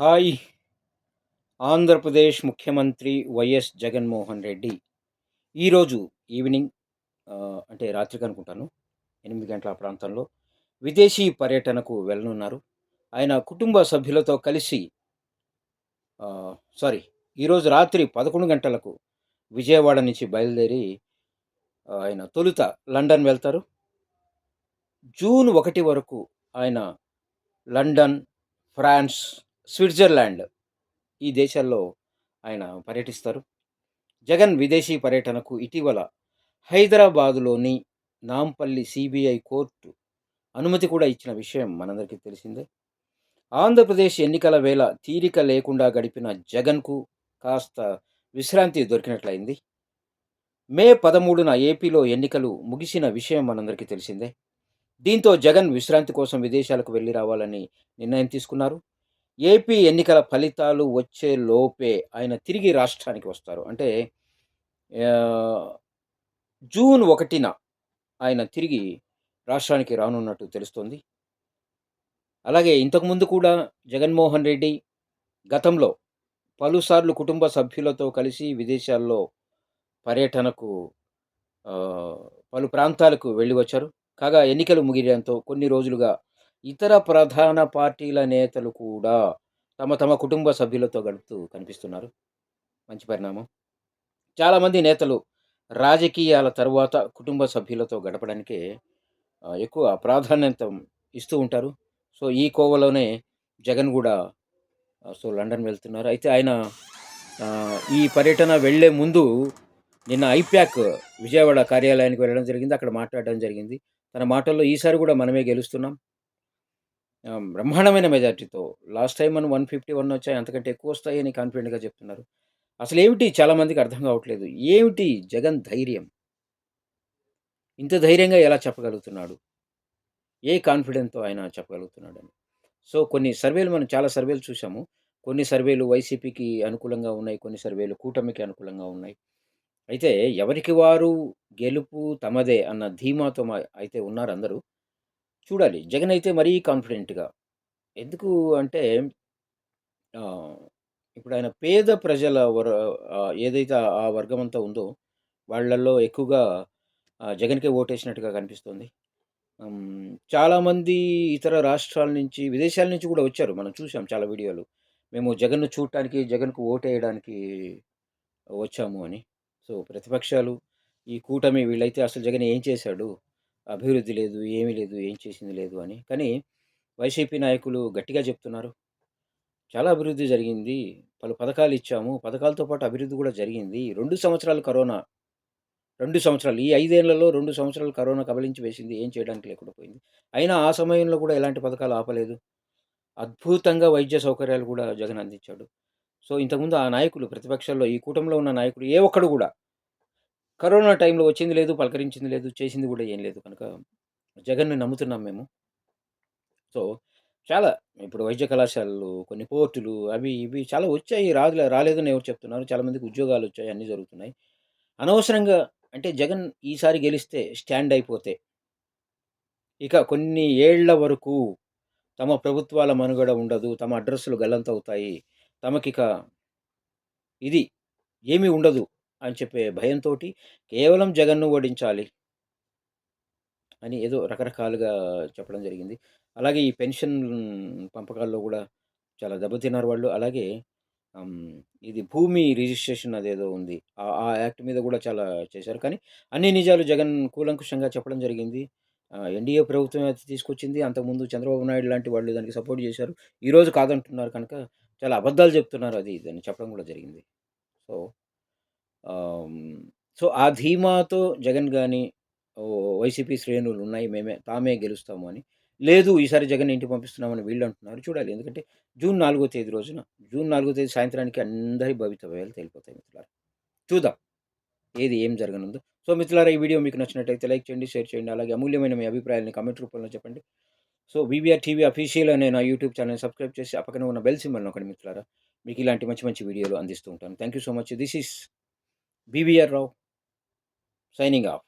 Hi. Andhra Pradesh ముఖ్యమంత్రి YS Jaganmohan Reddy ఈరోజు evening అంటే రాత్రికి అనుకుంటాను ఎనిమిది గంటల ప్రాంతంలో విదేశీ పర్యటనకు వెళ్ళనున్నారు. ఆయన కుటుంబ సభ్యులతో కలిసి సారీ ఈరోజు రాత్రి పదకొండు గంటలకు విజయవాడ నుంచి బయలుదేరి ఆయన తొలుత లండన్ వెళ్తారు. జూన్ ఒకటి వరకు ఆయన లండన్ ఫ్రాన్స్ స్విట్జర్లాండ్ ఈ దేశాల్లో ఆయన పర్యటిస్తారు. జగన్ విదేశీ పర్యటనకు ఇటీవల హైదరాబాదులోని నాంపల్లి సిబిఐ కోర్టు అనుమతి కూడా ఇచ్చిన విషయం మనందరికీ తెలిసిందే. ఆంధ్రప్రదేశ్ ఎన్నికల వేళ తీరిక లేకుండా గడిపిన జగన్కు కాస్త విశ్రాంతి దొరికినట్లయింది. మే పదమూడున ఏపీలో ఎన్నికలు ముగిసిన విషయం మనందరికీ తెలిసిందే. దీంతో జగన్ విశ్రాంతి కోసం విదేశాలకు వెళ్ళి రావాలని నిర్ణయం తీసుకున్నారు. ఏపీ ఎన్నికల ఫలితాలు వచ్చే లోపే ఆయన తిరిగి రాష్ట్రానికి వస్తారు. అంటే జూన్ ఒకటిన ఆయన తిరిగి రాష్ట్రానికి రానున్నట్టు తెలుస్తోంది. అలాగే ఇంతకుముందు కూడా జగన్మోహన్ రెడ్డి గతంలో పలుసార్లు కుటుంబ సభ్యులతో కలిసి విదేశాల్లో పర్యటనకు పలు ప్రాంతాలకు వెళ్ళి వచ్చారు. కాగా ఎన్నికలు ముగియడంతో కొన్ని రోజులుగా ఇతర ప్రధాన పార్టీల నేతలు కూడా తమ తమ కుటుంబ సభ్యులతో గడుపుతూ కనిపిస్తున్నారు. మంచి పరిణామం. చాలామంది నేతలు రాజకీయాల తరువాత కుటుంబ సభ్యులతో గడపడానికే ఎక్కువ ప్రాధాన్యత ఇస్తూ ఉంటారు. సో ఈ కోవలోనే జగన్ కూడా సో లండన్ వెళ్తున్నారు. అయితే ఆయన ఈ పర్యటన వెళ్ళే ముందు నిన్న ఐప్యాక్ విజయవాడ కార్యాలయానికి వెళ్ళడం జరిగింది. అక్కడ మాట్లాడడం జరిగింది. తన మాటల్లో ఈసారి కూడా మనమే గెలుస్తున్నాం. బ్రహ్మాండమైన మెజార్టీతో లాస్ట్ టైం మనం వన్ ఫిఫ్టీ వన్ వచ్చాయి అంతకంటే ఎక్కువ వస్తాయని కాన్ఫిడెంట్గా చెప్తున్నారు. అసలు ఏమిటి చాలామందికి అర్థం కావట్లేదు. ఏమిటి జగన్ ధైర్యం? ఇంత ధైర్యంగా ఎలా చెప్పగలుగుతున్నాడు? ఏ కాన్ఫిడెన్స్తో ఆయన చెప్పగలుగుతున్నాడని. సో కొన్ని సర్వేలు మనం చాలా సర్వేలు చూసాము కొన్ని సర్వేలు వైసీపీకి అనుకూలంగా ఉన్నాయి కొన్ని సర్వేలు కూటమికి అనుకూలంగా ఉన్నాయి. అయితే ఎవరికి వారు గెలుపు తమదే అన్న ధీమాతో అయితే ఉన్నారు అందరూ. చూడాలి. జగన్ అయితే మరీ కాన్ఫిడెంట్గా. ఎందుకు అంటే ఆ, ఇప్పుడు ఆయన పేద ప్రజల వర ఏదైతే ఆ- వర్గమంతా వర్గం అంతా ఉందో వాళ్ళల్లో ఎక్కువగా ఆ, జగన్కే ఓటేసినట్టుగా కనిపిస్తుంది. చాలామంది ఇతర రాష్ట్రాల నుంచి విదేశాల నుంచి కూడా వచ్చారు. మనం చూసాం చాలా వీడియోలు. మేము జగన్ను చూడటానికి జగన్కు ఓటేయడానికి వచ్చాము అని. సో ప్రతిపక్షాలు ఈ కూటమి వీళ్ళైతే అసలు జగన్ ఏం చేశాడు? అభివృద్ధి లేదు ఏమీ లేదు ఏం చేసింది లేదు అని. కానీ వైసీపీ నాయకులు గట్టిగా చెప్తున్నారు. చాలా అభివృద్ధి జరిగింది. పలు పథకాలు ఇచ్చాము. పథకాలతో పాటు అభివృద్ధి కూడా జరిగింది. రెండు సంవత్సరాలు కరోనా. రెండు సంవత్సరాలు. ఈ ఐదేళ్ళలో రెండు సంవత్సరాలు కరోనా కబలించి వేసింది. ఏం చేయడానికి లేకుండా పోయింది. అయినా ఆ సమయంలో కూడా ఎలాంటి పథకాలు ఆపలేదు. అద్భుతంగా వైద్య సౌకర్యాలు కూడా జగన్ అందించాడు. సో ఇంతకుముందు ఆ నాయకులు ప్రతిపక్షాల్లో ఈ కూటమిలో ఉన్న నాయకుడు ఏ ఒక్కడు కూడా కరోనా టైంలో వచ్చింది లేదు పలకరించింది లేదు చేసింది కూడా ఏం లేదు కనుక జగన్ని నమ్ముతున్నాం మేము. సో చాలా ఇప్పుడు వైద్య కళాశాలలు కొన్ని పోర్టులు అవి ఇవి చాలా వచ్చాయి రాదులే రాలేదని ఎవరు చెప్తున్నారు. చాలామందికి ఉద్యోగాలు వచ్చాయి అన్నీ జరుగుతున్నాయి. అనవసరంగా అంటే జగన్ ఈసారి గెలిస్తే స్టాండ్ అయిపోతే ఇక కొన్ని ఏళ్ళ వరకు తమ ప్రభుత్వాల మనుగడ ఉండదు తమ అడ్రస్సులు గల్లంతవుతాయి తమకిక ఇది ఏమీ ఉండదు. అని చెప్పే భయంతో కేవలం జగన్ను ఓడించాలి అని ఏదో రకరకాలుగా చెప్పడం జరిగింది. అలాగే ఈ పెన్షన్ పంపకాల్లో కూడా చాలా దెబ్బతిన్నారు వాళ్ళు. అలాగే ఇది భూమి రిజిస్ట్రేషన్ అదేదో ఉంది. ఆ ఆ యాక్ట్ మీద కూడా చాలా చేశారు. కానీ అన్ని నిజాలు జగన్ కూలంకుషంగా చెప్పడం జరిగింది. ఎన్డీఏ ప్రభుత్వం అయితే తీసుకొచ్చింది. అంతకుముందు చంద్రబాబు నాయుడు లాంటి వాళ్ళు దానికి సపోర్ట్ చేశారు. ఈరోజు కాదంటున్నారు కనుక చాలా అబద్ధాలు చెప్తున్నారు. అది దాన్ని చెప్పడం కూడా జరిగింది. సో సో ఆ ధీమాతో జగన్ కానీ వైసీపీ శ్రేణులు ఉన్నాయి మేమే తామే గెలుస్తాము అని. లేదు ఈసారి జగన్ ఇంటికి పంపిస్తున్నామని వీళ్ళు అంటున్నారు చూడాలి. ఎందుకంటే జూన్ నాలుగో తేదీ రోజున జూన్ నాలుగో తేదీ సాయంత్రానికి అందరి భవితవ్యాలు తేలిపోతాయి మిత్రులారా. చూద్దాం ఏది ఏం జరగనుందో. సో మిత్రులారా ఈ వీడియో మీకు నచ్చినట్టయితే లైక్ చేయండి షేర్ చేయండి అలాగే అమూల్యమైన మీ అభిప్రాయాలను కమెంట్ రూపంలో చెప్పండి. సో బీబీఆర్ టీవీ అఫీషియల్ అనే నా యూట్యూబ్ ఛానల్ని సబ్స్క్రైబ్ చేసి ఆ పక్కన ఉన్న బెల్ సింబల్ నొక్కండి మిత్రులారా. మీకు ఇలాంటి మంచి మంచి వీడియోలు అందిస్తూ ఉంటాను. Thank you so much. This is BBR Rao. signing off.